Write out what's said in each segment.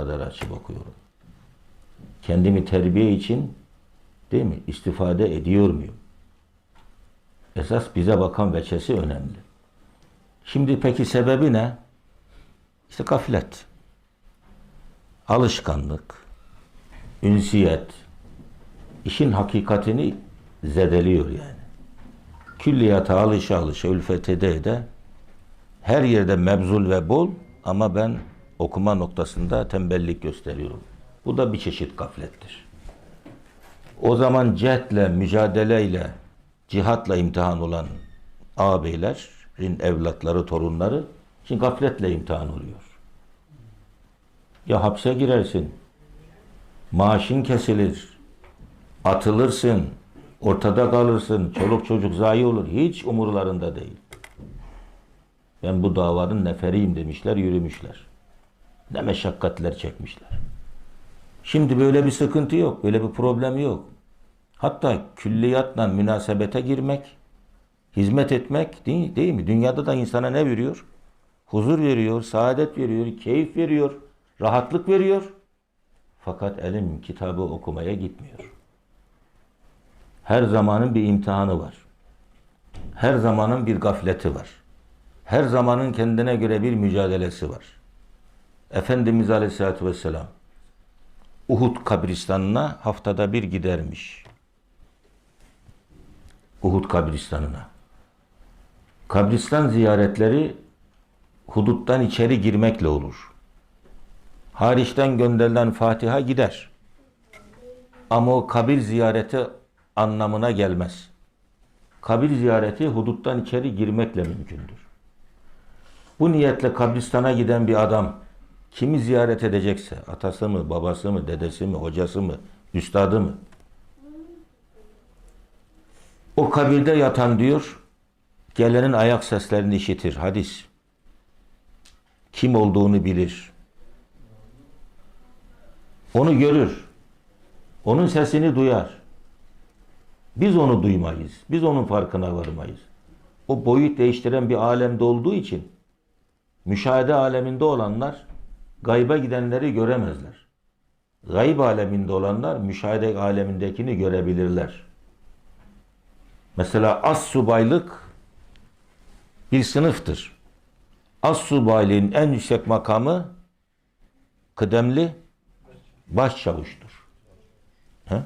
kadar açıp okuyorum? Kendimi terbiye için değil mi? istifade ediyor muyum? Esas bize bakan veçesi önemli. Şimdi peki sebebi ne? İşte gaflet. Alışkanlık, ünsiyet, işin hakikatini zedeliyor yani. Külliyata alışa alışa ülfet ede ede her yerde mebzul ve bol ama ben okuma noktasında tembellik gösteriyorum. Bu da bir çeşit gaflettir. O zaman cehdle, mücadeleyle, cihatla imtihan olan ağabeylerin evlatları, torunları şimdi gafletle imtihan oluyor. Ya hapse girersin, maaşın kesilir, atılırsın, ortada kalırsın, çoluk çocuk zayi olur. Hiç umurlarında değil. Ben bu davanın neferiyim demişler, yürümüşler. Ne meşakkatler çekmişler. Şimdi böyle bir sıkıntı yok, böyle bir problem yok. Hatta külliyatla münasebete girmek, hizmet etmek değil, değil mi? Dünyada da insana ne veriyor? Huzur veriyor, saadet veriyor, keyif veriyor, rahatlık veriyor. Fakat elim kitabı okumaya gitmiyor. Her zamanın bir imtihanı var. Her zamanın bir gafleti var. Her zamanın kendine göre bir mücadelesi var. Efendimiz Aleyhisselatü Vesselam Uhud kabristanına haftada bir gidermiş. Uhud kabristanına. Kabristan ziyaretleri huduttan içeri girmekle olur. Hariçten gönderilen Fatiha gider. Ama o kabir ziyareti anlamına gelmez. Kabir ziyareti huduttan içeri girmekle mümkündür. Bu niyetle kabristana giden bir adam kimi ziyaret edecekse, atası mı, babası mı, dedesi mi, hocası mı, üstadı mı? O kabirde yatan diyor, gelenin ayak seslerini işitir. Hadis. Kim olduğunu bilir. Onu görür. Onun sesini duyar. Biz onu duymayız. Biz onun farkına varmayız. O boyut değiştiren bir alemde olduğu için müşahede aleminde olanlar gayba gidenleri göremezler. Gayb aleminde olanlar müşahede alemindekini görebilirler. Mesela az subaylık bir sınıftır. Az subaylığın en yüksek makamı kıdemli başçavuştur. He?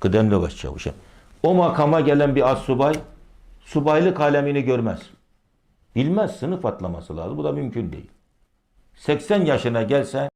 Kıdemli başçavuş. O makama gelen bir az subay subaylık alemini görmez. Bilmez sınıf atlaması lazım. Bu da mümkün değil. 80 yaşına gelse